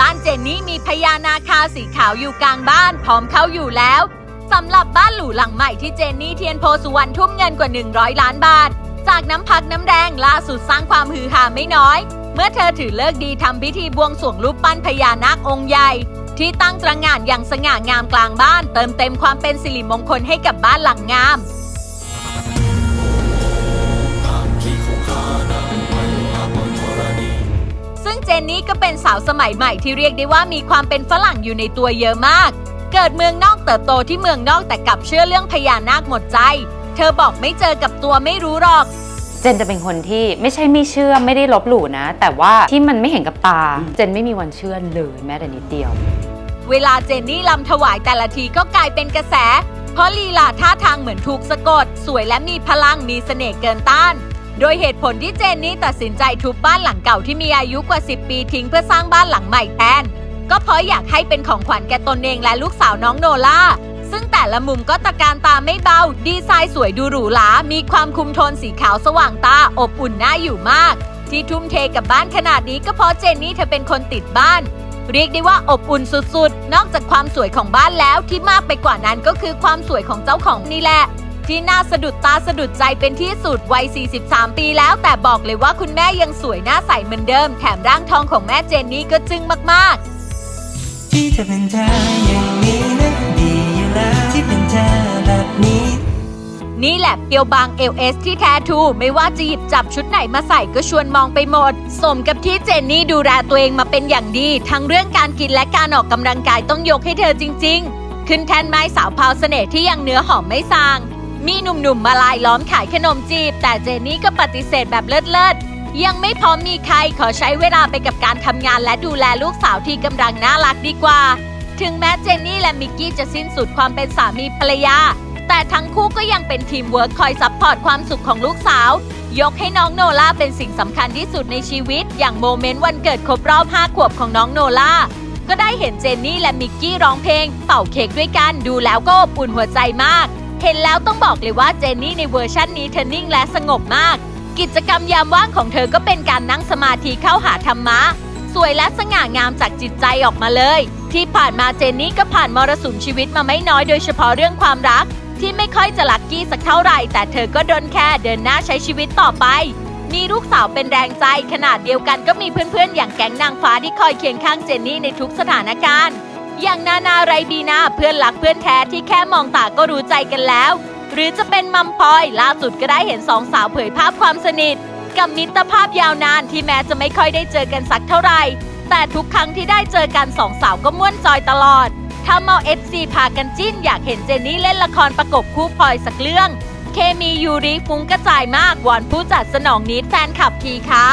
บ้านเจนนี่มีพญานาคาสีขาวอยู่กลางบ้านพร้อมเข้าอยู่แล้วสำหรับบ้านหรูหลังใหม่ที่เจนนี่เทียนโพสุวรรณทุ่มเงินกว่า 100 ล้านบาท จากน้ำพักน้ำแดงล่าสุดสร้างความฮือฮาไม่น้อย เมื่อเธอถือเลิกดีทำพิธีบวงสรวงรูปปั้นพญานาคองค์ใหญ่ ที่ตั้งตระหง่านอย่างสง่างามกลางบ้าน เติมเต็มความเป็นสิริมงคลให้กับบ้านหลังงาม นนี่ก็เป็นสาวสมัยใหม่ที่เรียกได้ว่ามีความเป็นฝรั่งอยู่ในตัวเยอะมาก เกิดเมืองนอกเติบโตที่เมืองนอกแต่กลับเชื่อเรื่องพญานาคหมดใจ เธอบอกไม่เจอกับตัวไม่รู้หรอก เจนจะเป็นคนที่ไม่ใช่ไม่เชื่อไม่ได้ลบหลู่นะ แต่ว่าที่มันไม่เห็นกับตา เจนไม่มีวันเชื่อเลยแม้แต่นิดเดียว เวลาเจนนี่ลำถวายแต่ละทีก็กลายเป็นกระแส เพราะลีลาท่าทางเหมือนถูกสะกด สวยและมีพลังมีเสน่ห์เกินต้าน โดยเหตุผลที่เจนนี่ตัดสินใจทุบบ้านหลังเก่าที่มีอายุกว่า 10 ปีทิ้งเพื่อสร้างบ้านหลังใหม่แทน ก็เพราะอยากให้เป็นของขวัญแก่ตนเองและลูกสาวน้องโนล่า ซึ่งแต่ละมุมก็ตะการตาไม่เบา ดีไซน์สวยดูหรูหรา มีความคุมโทนสีขาวสว่างตา อบอุ่นน่าอยู่มาก ที่ทุ่มเทกับบ้านขนาดนี้ก็เพราะเจนนี่เธอเป็นคนติดบ้านเรียกได้ว่าอบอุ่นสุดๆ นอกจากความสวยของบ้านแล้วที่มากไปกว่านั้นก็คือความสวยของเจ้าของนี่แหละ ที่น่าสะดุดตาสะดุดใจเป็นที่สุดวัย 43 ปีแล้ว แต่บอกเลยว่าคุณแม่ยังสวยหน้าใสเหมือนเดิม แถมร่างทองของแม่เจนนี่ก็จึ้งมากๆ ที่จะเป็นเธออย่างนี้นะดีอยู่แล้วที่เป็นเธอแบบนี้นี่แหละเปียวบาง LS ที่แท้ทรูไม่ว่าจะหยิบจับชุดไหนมาใส่ก็ชวนมองไปหมด สมกับที่เจนนี่ดูแลตัวเองมาเป็นอย่างดี ทั้งเรื่องการกินและการออกกำลังกายต้องยกให้เธอจริง ๆ ขึ้นแทนไม้สาวพราวเสน่ห์ที่ยังเนื้อหอมไม่สาง มีหนุ่มๆมาลายล้อมขายขนมจีบ แต่เจนนี่ก็ปฏิเสธแบบเลิศๆยังไม่พร้อมมีใครขอใช้เวลาไปกับการทำงานและดูแลลูกสาวที่กำลังน่ารักดีกว่า ถึงแม้เจนนี่และมิกกี้จะสิ้นสุดความเป็นสามีภรรยา แต่ทั้งคู่ก็ยังเป็นทีมเวิร์คคอยซัพพอร์ตความสุขของลูกสาว ยกให้น้องโนล่าเป็นสิ่งสำคัญที่สุดในชีวิต อย่างโมเมนต์วันเกิดครบรอบ5ขวบของน้องโนล่าก็ได้เห็นเจนนี่และมิกกี้ร้องเพลง เป่าเค้กด้วยกันดูแล้วก็อบอุ่นหัวใจมาก เห็นแล้วต้องบอกเลยว่าเจนนี่ในเวอร์ชั่นนี้เธอนิ่งและสงบมาก กิจกรรมยามว่างของเธอก็เป็นการนั่งสมาธิเข้าหาธรรมะ สวยและสง่างามจากจิตใจออกมาเลย ที่ผ่านมาเจนนี่ก็ผ่านมรสุมชีวิตมาไม่น้อยโดยเฉพาะเรื่องความรัก ที่ไม่ค่อยจะลักกี้สักเท่าไหร่ แต่เธอก็ดนแค่เดินหน้าใช้ชีวิตต่อไป มีลูกสาวเป็นแรงใจขนาดเดียวกันก็มีเพื่อนๆ อย่างแก๊งนางฟ้าที่คอยเคียงข้างเจนนี่ในทุกสถานการณ์ อย่างนานาไรบีนาเพื่อนรักเพื่อนแท้ที่แค่มองตาก็รู้ใจกันแล้ว หรือจะเป็นมัมพลอยล่าสุดก็ได้เห็นสองสาวเผยภาพความสนิท กับมิตรภาพยาวนานที่แม้จะไม่ค่อยได้เจอกันสักเท่าไหร่ แต่ทุกครั้งที่ได้เจอกันสองสาวก็ม่วนจอยตลอดทำเอา FC พากันจิ้นอยากเห็นเจนนี่เล่นละครประกบคู่พลอยสักเรื่อง เคมียูริฟุ้งกระจายมากวอนผู้จัดสนองนิดแฟนคลับทีค่ะ